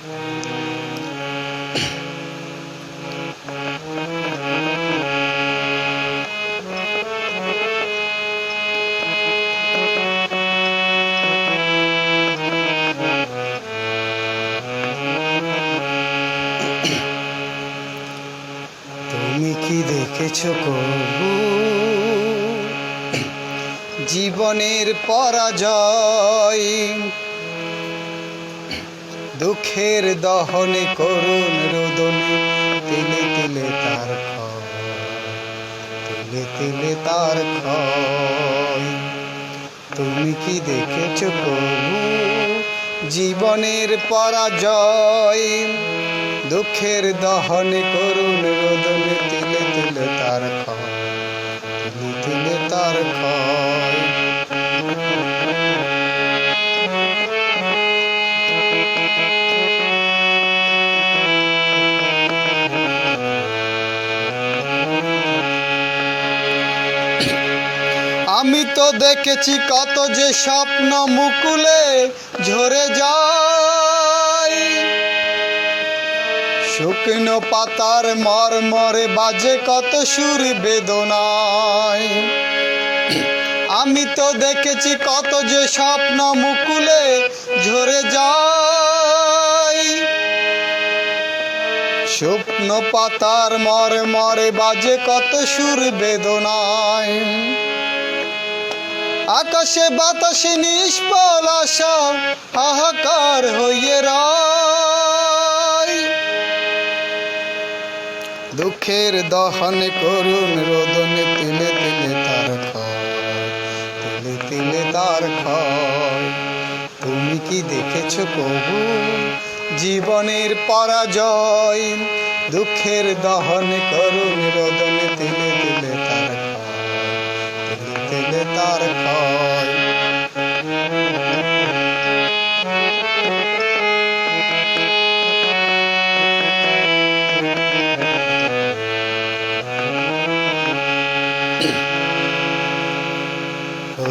তুমি কি দেখেছ কবু? জীবনের পরাজয় দুঃখের দহনে করুণ রোদনে। তিলে তিলে তার তিলে তিলে তার তুমি কি দেখেছ কবু জীবনের পরাজয়? দুঃখের দহনে করুণ রোদনে তিলে তিলে তার তিলে তিলে তার আমি তো দেখেছি কত যে স্বপ্ন মুকুলে ঝরে যায়। শুকনো পাতার মর মরে বাজে কত সুর বেদনায়। আমি তো দেখেছি কত যে স্বপ্ন মুকুলে ঝরে যায়। শুকনো পাতার মরে মরে বাজে কত সুর বেদনায়। আকাশে বাতাসে নিষ্ফল আশা হাহাকার হইয়ে দুঃখের দহনে করুণ রোদনে, তিলে তিলে তার তিলে তিলে তার তুমি কি দেখেছ কবু? জীবনের পরাজয়। দুঃখের দহনে করুণ রোদনে, তিলে তিলে তার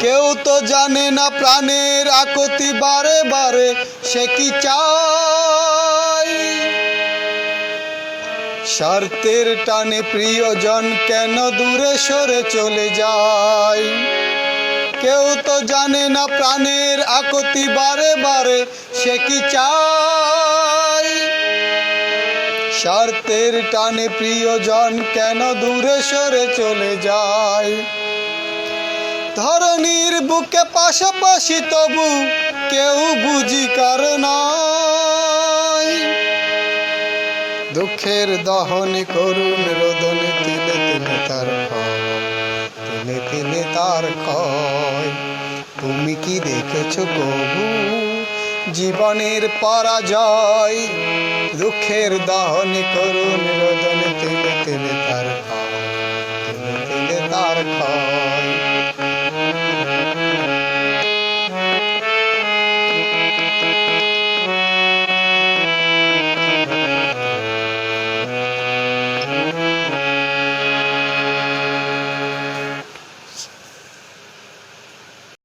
কেউ তো জানে না প্রাণের আকতি বারে বারে, সে কি চায়? স্বার্থের টানে প্রিয়জন কেন দূরে সরে চলে যায়? কেউ তো জানে না প্রাণের আকতি বারে বারে, সে কি চায়? স্বার্থের টানে প্রিয়জন কেন দূরে সরে চলে যায়? ধরনীর বুকে পাশাপাশি তবু কেউ বুঝি কার নয়। দুঃখের দহনে করুণ রোদনে তিলে তিলে তার তিলে তিলে তার ক্ষয় তুমি কি দেখেছ কবু জীবনের পরাজয়? দুঃখের দহনে করুণ রোদনে তিলে তিলে তার তিলে তিলে তার ক্ষয়